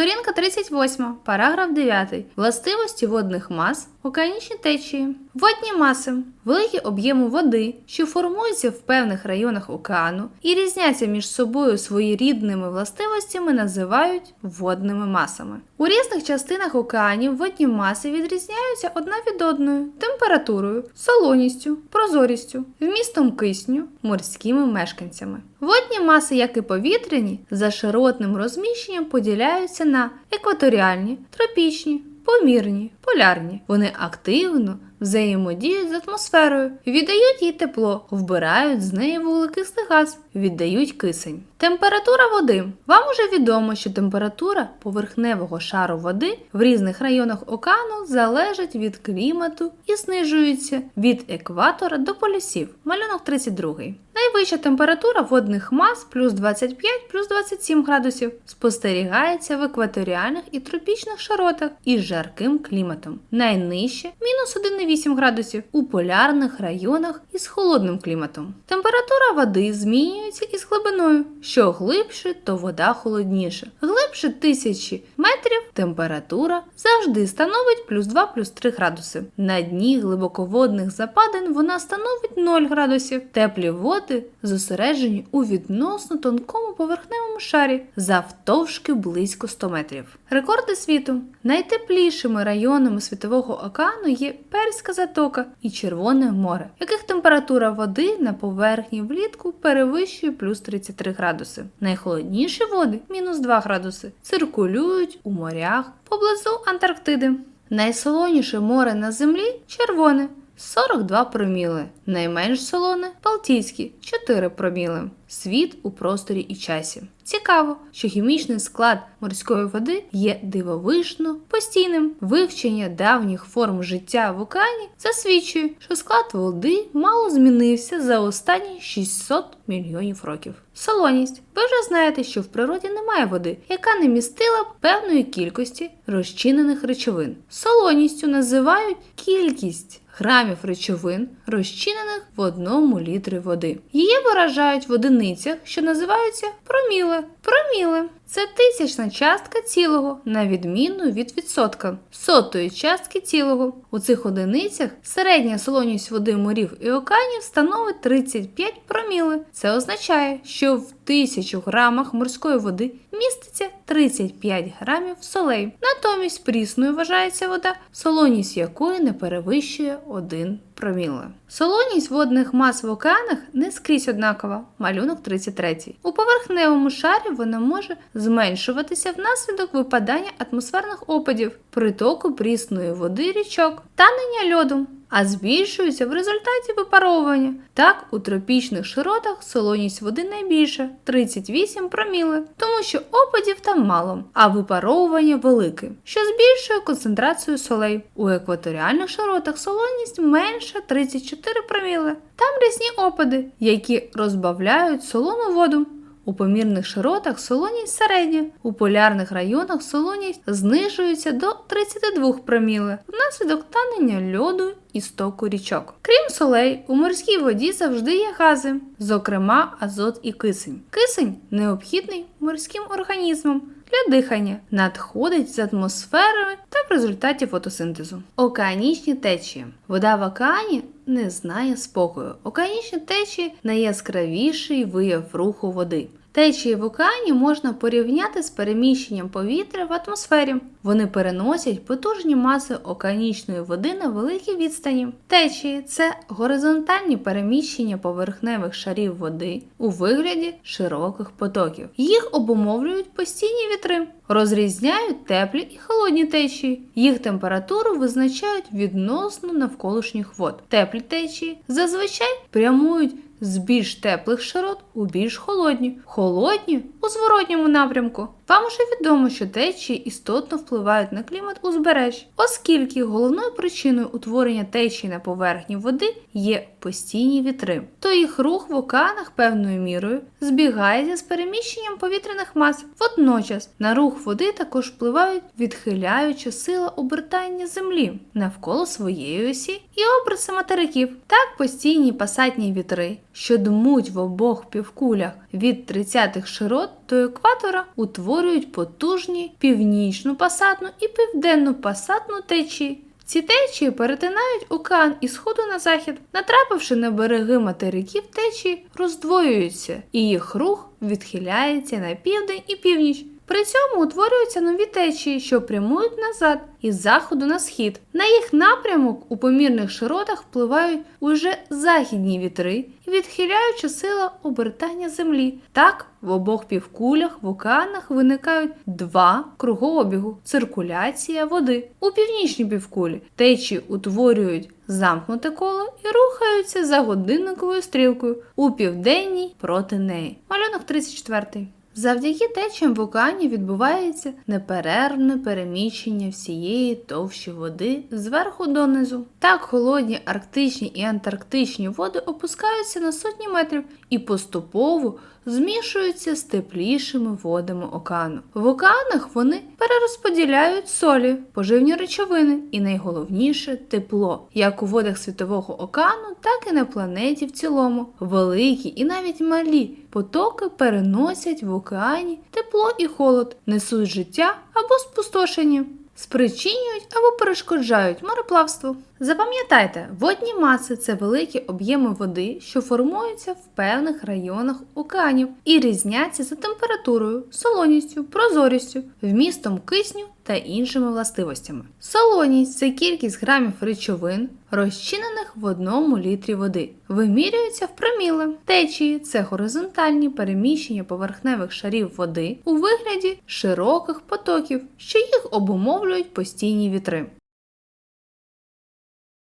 Сторінка 38, параграф 9. Властивості водних мас, океанічні течії. Водні маси великі об'єми води, що формуються в певних районах океану і різняться між собою своєрідними властивостями, називають водними масами. У різних частинах океанів водні маси відрізняються одна від одної температурою, солоністю, прозорістю, вмістом кисню, морськими мешканцями. Водні маси, як і повітряні, за широтним розміщенням поділяються на екваторіальні, тропічні, помірні, полярні. Вони активно взаємодіють з атмосферою, віддають їй тепло, вбирають з неї вуглекислий газ, віддають кисень. Температура води. Вам уже відомо, що температура поверхневого шару води в різних районах океану залежить від клімату і знижується від екватора до полюсів. Малюнок 32. Найвища температура водних мас плюс 25 плюс 27 градусів спостерігається в екваторіальних і тропічних широтах із жарким кліматом. Найнижче мінус 1,8 градусів у полярних районах із холодним кліматом. Температура води змінюється із глибиною. Що глибше, то вода холодніша. Глибше тисячі метрів температура завжди становить плюс 2 плюс 3 градуси. На дні глибоководних западин вона становить 0 градусів. Теплі води зосереджені у відносно тонкому поверхневому шарі завтовшки близько 100 метрів. Рекорди світу найтеплішими районами світового океану є Перська затока і Червоне море, яких температура води на поверхні влітку перевищує плюс 33 градуси. Найхолодніші води мінус 2 градуси. Циркулюють у морях поблизу Антарктиди. Найсолоніше море на землі червоне 42 проміли. Найменш солоне Балтійське 4 проміли. Світ у просторі і часі. Цікаво, що хімічний склад морської води є дивовижно постійним. Вивчення давніх форм життя в океані засвідчує, що склад води мало змінився за останні 600 мільйонів років. Солоність. Ви вже знаєте, що в природі немає води, яка не містила б певної кількості розчинених речовин. Солоністю називають кількість грамів речовин, розчинених в одному літрі води. Її виражають в одиницях, що називаються проміли. Проміли це тисячна частка цілого, на відміну від відсотка, сотої частки цілого. У цих одиницях середня солоність води морів і океанів становить 35 проміли. Це означає, що в тисячу грамах морської води міститься 35 грамів солей. Натомість прісною вважається вода, солоність якої не перевищує 1 проміле. Солоність водних мас в океанах не скрізь однакова. Малюнок 33. У поверхневому шарі вона може зменшуватися внаслідок випадання атмосферних опадів, притоку прісної води річок, танення льоду. А збільшується в результаті випаровування. Так, у тропічних широтах солоність води найбільша 38 проміли, тому що опадів там мало, а випаровування велике, що збільшує концентрацію солей. У екваторіальних широтах солоність менша 34 проміли. Там різні опади, які розбавляють солону воду. У помірних широтах солоність середня, у полярних районах солоність знижується до 32 проміли внаслідок танення льоду і стоку річок. Крім солей, у морській воді завжди є гази, зокрема азот і кисень. Кисень необхідний морським організмам. Для дихання надходить з атмосферою та в результаті фотосинтезу. Океанічні течії. Вода в океані не знає спокою. Океанічні течії найяскравіший вияв руху води. Течії в океані можна порівняти з переміщенням повітря в атмосфері. Вони переносять потужні маси океанічної води на великій відстані. Течії це горизонтальні переміщення поверхневих шарів води у вигляді широких потоків. Їх обумовлюють постійні вітри, розрізняють теплі і холодні течії. Їх температуру визначають відносно навколишніх вод. Теплі течії зазвичай прямують з більш теплих широт у більш холодні, холодні у зворотньому напрямку. Вам уже відомо, що течії істотно впливають на клімат узбережжя, оскільки головною причиною утворення течії на поверхні води є постійні вітри, то їх рух в океанах певною мірою збігається з переміщенням повітряних мас. Водночас на рух води також впливають відхиляюча сила обертання землі навколо своєї осі і обриси материків. Так постійні пасатні вітри, що дмуть в обох півкулях від 30-х широт, до екватора утворюють потужні північну пасатну і південну пасатну течії. Ці течії перетинають океан із сходу на захід, натрапивши на береги материків течії, роздвоюються, і їх рух відхиляється на південь і північ. При цьому утворюються нові течії, що прямують назад із заходу на схід. На їх напрямок у помірних широтах впливають уже західні вітри і відхиляюча сила обертання землі. Так, в обох півкулях в океанах виникають два кругообігу циркуляція води. У північній півкулі течії утворюють замкнуте коло і рухаються за годинниковою стрілкою у південній проти неї. Малюнок 34. Завдяки течіям в океані відбувається неперервне переміщення всієї товщі води зверху донизу. Так холодні арктичні і антарктичні води опускаються на сотні метрів і поступово змішуються з теплішими водами океану. В океанах вони перерозподіляють солі, поживні речовини і найголовніше тепло, як у водах світового океану, так і на планеті в цілому. Великі і навіть малі потоки переносять в океані тепло і холод, несуть життя або спустошення. Спричинюють або перешкоджають мореплавству. Запам'ятайте, водні маси це великі об'єми води, що формуються в певних районах океанів і різняться за температурою, солоністю, прозорістю, вмістом кисню та іншими властивостями. Солоність це кількість грамів речовин, розчинених в одному літрі води, вимірюється в проміле. Течії це горизонтальні переміщення поверхневих шарів води у вигляді широких потоків, що їх обумовлюють постійні вітри.